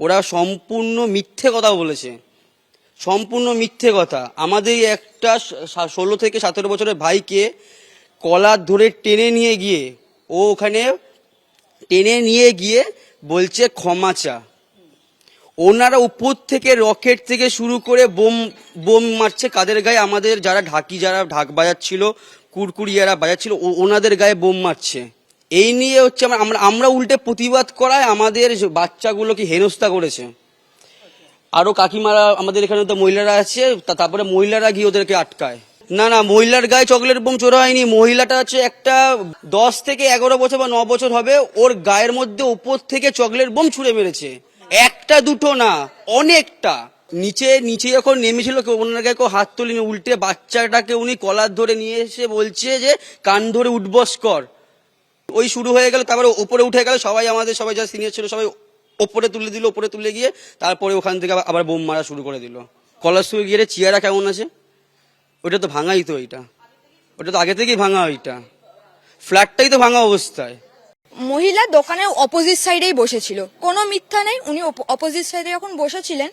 ওরা সম্পূর্ণ মিথ্যে কথা বলেছে। সম্পূর্ণ মিথ্যে কথা। আমাদের একটা ষোলো থেকে সতেরো বছরের ভাইকে কলার ধরে টেনে নিয়ে গিয়ে, ও ওখানে টেনে নিয়ে গিয়ে বলছে ক্ষমা চা। ওনারা উপর থেকে রকেট থেকে শুরু করে বোম বোম মারছে কাদের গায়ে? আমাদের যারা ঢাকি যারা ঢাক বাজাচ্ছিল, কুরকুরিয়ারা বাজাচ্ছিল ওনাদের গায়ে বোম মারছে। এই নিয়ে হচ্ছে আমরা আমরা উল্টে প্রতিবাদ করায় আমাদের বাচ্চাগুলোকে হেনস্থা করেছে। আরও কাকিমারা আমাদের এখানে তো মহিলারা আছে তারপরে মহিলারা গিয়ে ওদেরকে আটকায়। না না, মহিলার গায়ে চকলেট বোম চোরা হয়নি। মহিলাটা হচ্ছে একটা দশ থেকে এগারো বছর বা ন বছর হবে, ওর গায়ের মধ্যে উপর থেকে চকলেট বোম ছুঁড়ে মেরেছে। একটা দুটো না, অনেকটা। নিচে নিচে যখন নেমেছিল, কেউ ওনার গায়ে কেউ হাত তুলিনি, উল্টে বাচ্চাটাকে উনি কলার ধরে নিয়ে এসে বলছে যে, কান ধরে উঠবস কর। ওই শুরু হয়ে গেল, তারপরে ওপরে উঠে গেল, সবাই আমাদের, সবাই যা সিনিয়র ছিল সবাই ওপরে তুলে দিল ওপরে তুলে গিয়ে তারপরে ওখান থেকে আবার- বোম মারা শুরু করে দিল। কলার কলারসুল গিয়ে চেয়ারা কেমন আছে? ওটা তো ভাঙাই তো ওইটা ওটা তো আগে থেকেই ভাঙা ওইটা ফ্ল্যাটটাই তো ভাঙা অবস্থায়। মহিলা দোকানের অপোজিট সাইডেই বসেছিল। কোনো মিথ্যা নেই, উনি অপোজিট সাইডে যখন বসেছিলেন,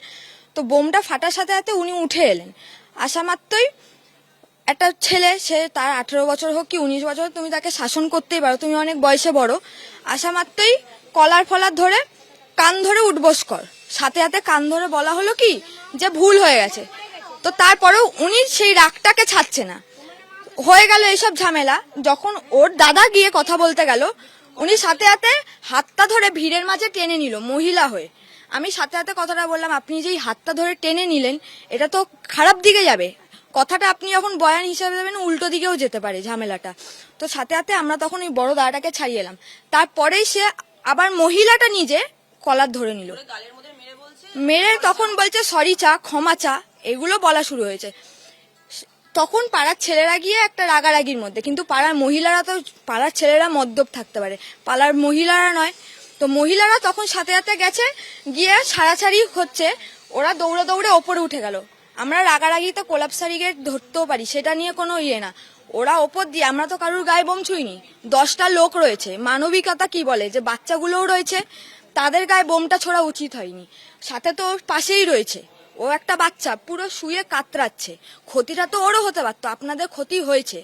তো বোমটা ফাটার সাথে সাথে উনি উঠে এলেন। আসা মাত্রই একটা ছেলে, সে তার আঠেরো বছর হোক কি উনিশ বছর তুমি তাকে শাসন করতেই পারো। তুমি অনেক বয়সে বড়। আসা মাত্রই কলার ফলার ধরে কান ধরে উঠবস কর। সাথে সাথে কান ধরে বলা হলো কি যে ভুল হয়ে গেছে। তো তারপরেও উনি সেই রাগটাকে ছাড়ছে না। হয়ে গেল এইসব ঝামেলা। যখন ওর দাদা গিয়ে কথা বলতে গেল, উনি সাথে সাথে হাতটা ধরে ভিড়ের মাঝে টেনে নিল মহিলা হয়ে। আমি সাথে সাথে কথাটা বললাম, আপনি যেই হাতটা ধরে টেনে নিলেন, এটা তো খারাপ দিকে যাবে। কথাটা আপনি যখন বয়ান হিসাবে দেবেন উল্টো দিকেও যেতে পারে ঝামেলাটা। তো সাথে সাথে আমরা তখন ওই বড় দাদাটাকে ছাড়িয়ে এলাম। তারপরেই সে আবার মহিলাটা নিজে কলার ধরে নিল। মেরে তখন বলছে সরি চা ক্ষমা চা। এগুলো বলা শুরু হয়েছে। তখন পাড়ার ছেলেরা গিয়ে একটা রাগারাগির মধ্যে কিন্তু পাড়ার মহিলারা তো পাড়ার ছেলেরা মদ্যপ থাকতে পারে। পাড়ার মহিলারা নয়। তো মহিলারা তখন সাথে সাথে গেছে গিয়ে ছাড়াছাড়ি হচ্ছে। ওরা দৌড়ে দৌড়ে ওপরে উঠে গেল। আমরা রাগারাগিতে কোলাপসারি গেট ধরতেও পারি, সেটা নিয়ে কোনো ইয়ে না। ওরা ওপর দিয়ে, আমরা তো কারুর গায়ে বোম ছুঁইনি। দশটা লোক রয়েছে। মানবিকতা কি বলে? যে বাচ্চাগুলোও রয়েছে, তাদের গায়ে বোমটা ছোড়া উচিত হয়নি। সাথে তো ওর পাশেই রয়েছে। ও একটা বাচ্চা, পুরো শুয়ে কাতরাচ্ছে। ক্ষতিটা তো ওরও হতে পারতো, আপনাদের ক্ষতি হয়েছে।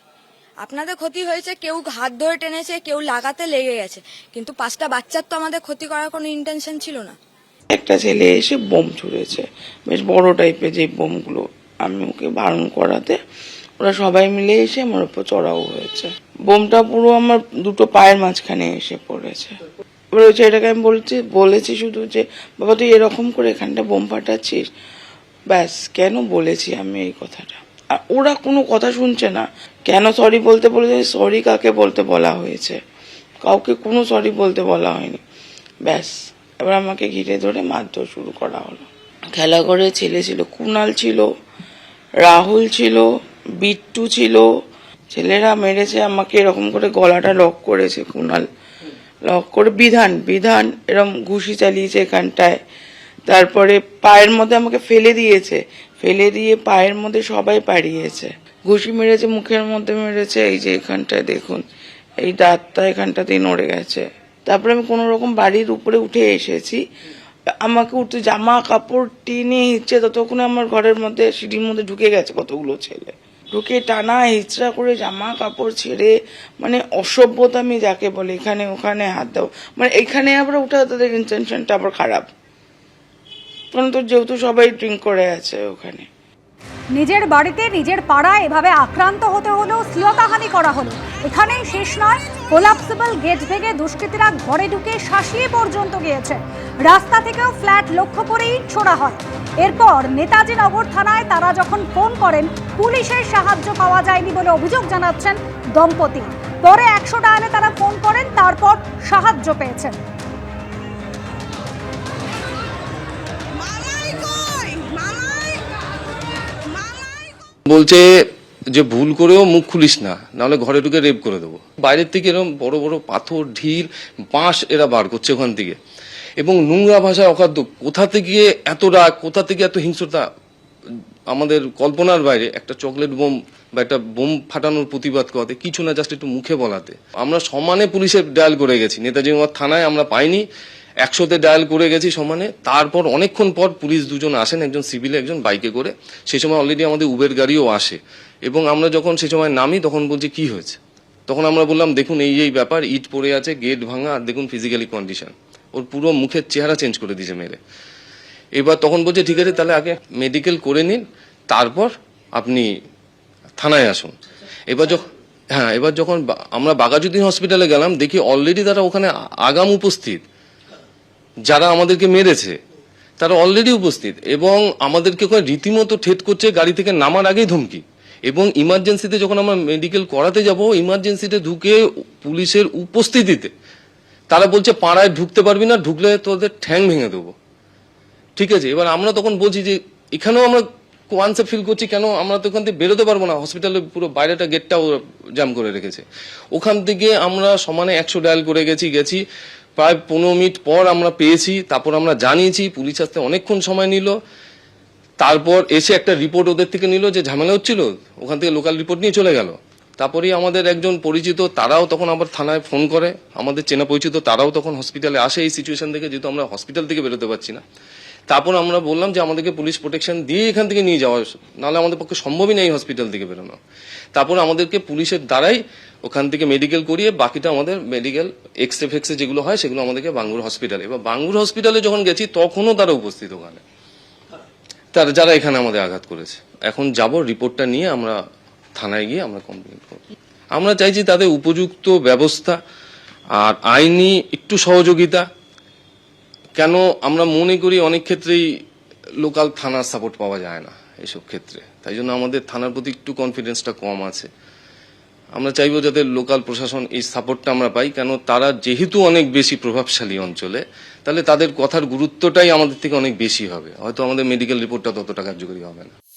আপনাদের ক্ষতি হয়েছে, কেউ হাত ধরে টেনেছে, কেউ লাগাতে লেগে গেছে। কিন্তু পাঁচটা বাচ্চার তো আমাদের ক্ষতি করার কোনো ইন্টেনশন ছিল না। একটা ছেলে এসে বোম ছুঁড়েছে। বেশ বড় টাইপের যে বোমগুলো আমি ওকে বারণ করাতে, ওরা সবাই মিলে এসে আমার উপর চড়াও হয়েছে। বোমটা পুরো আমার দুটো পায়ের মাঝখানে এসে পড়েছে। এবার ছেলেটাকে আমি বলছি, বলেছি শুধু যে, বাবা, তুই এরকম করে এখানটা বোম ফাটাচ্ছিস ব্যাস, কেন বলেছি আমি এই কথাটা? আর ওরা কোনো কথা শুনছে না। কেন সরি বলতে বলেছে? সরি কাকে বলতে বলা হয়েছে? কাউকে কোনো সরি বলতে বলা হয়নি। ব্যাস এবার আমাকে ঘিরে ধরে মারধর শুরু করা হলো। খেলা করে ছেলে ছিল, কুনাল ছিল, রাহুল ছিল, বিট্টু ছিল। ছেলেরা মেরেছে আমাকে এরকম করে গলাটা লক করেছে কুনাল। লক করে, বিধান বিধান এরকম ঘুষি চালিয়েছে এখানটায়। তারপরে পায়ের মধ্যে আমাকে ফেলে দিয়েছে। ফেলে দিয়ে পায়ের মধ্যে সবাই পাড়িয়েছে। ঘুষি মেরেছে, মুখের মধ্যে মেরেছে, এই যে এখানটায় দেখুন, এই দাঁতটা এখানটাতেই নড়ে গেছে। তারপরে আমি কোনো রকম বাড়ির উপরে উঠে এসেছি। আমাকে উঠতে জামা, কাপড়, টেনে হিচ্ছে ততক্ষণে আমার ঘরের মধ্যে, সিঁড়ির মধ্যে ঢুকে গেছে কতগুলো ছেলে। ঢুকে টানা, হিচড়া করে জামা, কাপড় ছেড়ে মানে অসভ্যতা আমি যাকে বলে, এখানে ওখানে হাত দাও। মানে এখানে আবার ওঠা তাদের ইনটেনশনটা আবার খারাপ। কারণ তো যেহেতু সবাই ড্রিঙ্ক করে আছে ওখানে। নিজের বাড়িতে, নিজের পাড়ায় এভাবে আক্রান্ত হতে হলো শ্লীলতাহানি করা হলো। এখানেই শেষ নয়। কোলাপসিবল গেট ভেঙে দুষ্কৃতীরা ঘরে ঢুকে শাসিয়ে পর্যন্ত গিয়েছে। রাস্তা থেকেও ফ্ল্যাট লক্ষ্য করেই ছোড়া হয়। এরপর নেতাজি নগর থানায় তারা যখন ফোন করেন পুলিশের সাহায্য পাওয়া যায়নি বলে অভিযোগ জানাচ্ছেন দম্পতি। পরে একশো ডায়ালে তারা ফোন করেন তারপর সাহায্য পেয়েছেন। বলছে যে ভুল করেও মুখ খুলিস না, নাহলে ঘরে ঢুকে রেপ করে দেবো। বাইরের থেকে এরকম বড় বড় পাথর, ঢিল, বাঁশ এরা বার করছে ওখান থেকে। এবং নোংরা ভাষায় অখাদ্য, কোথা থেকে এত রাগ কোথা থেকে এত হিংস্রতা? আমাদের কল্পনার বাইরে একটা চকলেট বোম বা একটা বোম ফাটানোর প্রতিবাদ করাতে কিছু না জাস্ট একটু মুখে বলাতে। আমরা সমানে পুলিশের ডায়াল করে গেছি, নেতাজি থানায় আমরা পাইনি। একশোতে ডায়াল করে গেছি সমানে। তারপর অনেকক্ষণ পর পুলিশ দুজন আসেন, একজন সিভিলে, একজন বাইকে করে। সেই সময় অলরেডি আমাদের উবের গাড়িও আসে। এবং আমরা যখন সে সময় নামি, তখন বলছি, কি হয়েছে? তখন আমরা বললাম, দেখুন, এই এই ব্যাপার, ইট পড়ে আছে গেট ভাঙা, আর দেখুন ফিজিক্যালি কন্ডিশন ওর পুরো মুখের চেহারা চেঞ্জ করে দিয়েছে মেরে। এবার তখন বলছে, ঠিক আছে, তাহলে আগে মেডিকেল করে নিন, তারপর আপনি থানায় আসুন। এবার যখন হ্যাঁ এবার যখন আমরা বাগাজুদ্দিন হসপিটালে গেলাম, দেখি অলরেডি তারা ওখানে আগাম উপস্থিত। যারা আমাদেরকে মেরেছে, তারা অলরেডি উপস্থিত এবং আমাদেরকে ওখানে রীতিমতো ঠেট করছে, গাড়ি থেকে নামার আগেই ধমকি। এবং ইমার্জেন্সিতে যখন আমরা মেডিকেল করাতে যাব ইমার্জেন্সিতে ঢুকে পুলিশের উপস্থিতিতে, তারা বলছে, পাড়ায় ঢুকতে পারবি না, ঢুকলে তোদের ঠ্যাং ভেঙে দেবো। ঠিক আছে, এবার আমরা তখন বলছি যে, এখানেও আমরা কোয়ান্সে ফিল করছি, কেন আমরা তো ওখান থেকে বেরোতে পারব না? হসপিটালের পুরো বাইরেটা গেটটাও জ্যাম করে রেখেছে। ওখান থেকে আমরা সমানে একশো ডায়াল করে গেছি গেছি। প্রায় পনেরো মিনিট পর আমরা পেয়েছি, তারপর আমরা জানিয়েছি, পুলিশ আসতে অনেকক্ষণ সময় নিল। তারপর এসে একটা রিপোর্ট ওদের থেকে নিল যে ঝামেলা হচ্ছিল, ওখান থেকে লোকাল রিপোর্ট নিয়ে চলে গেল। তারপরেই আমাদের একজন পরিচিত, তারাও তখন আবার থানায় ফোন করে। আমাদের চেনা পরিচিত, তারাও তখন হসপিটালে আসে এই সিচুয়েশন থেকে যেহেতু আমরা হসপিটাল থেকে বেরোতে পারছি না। তারপর আমরা বললাম যে আমাদেরকে পুলিশ প্রোটেকশন দিয়ে এখান থেকে নিয়ে যাওয়া নাহলে আমাদের পক্ষে সম্ভবই নেই হসপিটাল থেকে বেরোনো। তারপর আমাদেরকে পুলিশের দ্বারাই ওখান থেকে মেডিকেল করিয়ে বাকিটা আমাদের মেডিকেল এক্স রে ফেক্সে যেগুলো হয় সেগুলো আমাদেরকে বাঙ্গুর হসপিটালে এবার বাঙ্গুর হসপিটালে যখন গেছি, তখনও তারা উপস্থিত ওখানে। তারা যারা এখানে আমাদের আঘাত করেছে। এখন যাব রিপোর্টটা নিয়ে আমরা থানায় গিয়ে আমরা কমপ্লেন করব। আমরা চাইছি তাদের উপযুক্ত ব্যবস্থা আর আইনি একটু সহযোগিতা কেন আমরা মনে করি অনেক ক্ষেত্রেই লোকাল থানার সাপোর্ট পাওয়া যায় না এসব ক্ষেত্রে? তাই জন্য আমাদের থানার প্রতি একটু কনফিডেন্সটা কম আছে। আমরা চাইব যাতে লোকাল প্রশাসন এই সাপোর্টটা আমরা পাই। কেন তারা যেহেতু অনেক বেশি প্রভাবশালী অঞ্চলে, তাহলে তাদের কথার গুরুত্বটাই আমাদের থেকে অনেক বেশি হবে। হয়তো আমাদের মেডিকেল রিপোর্টটা ততটা কার্যকরী হবে না।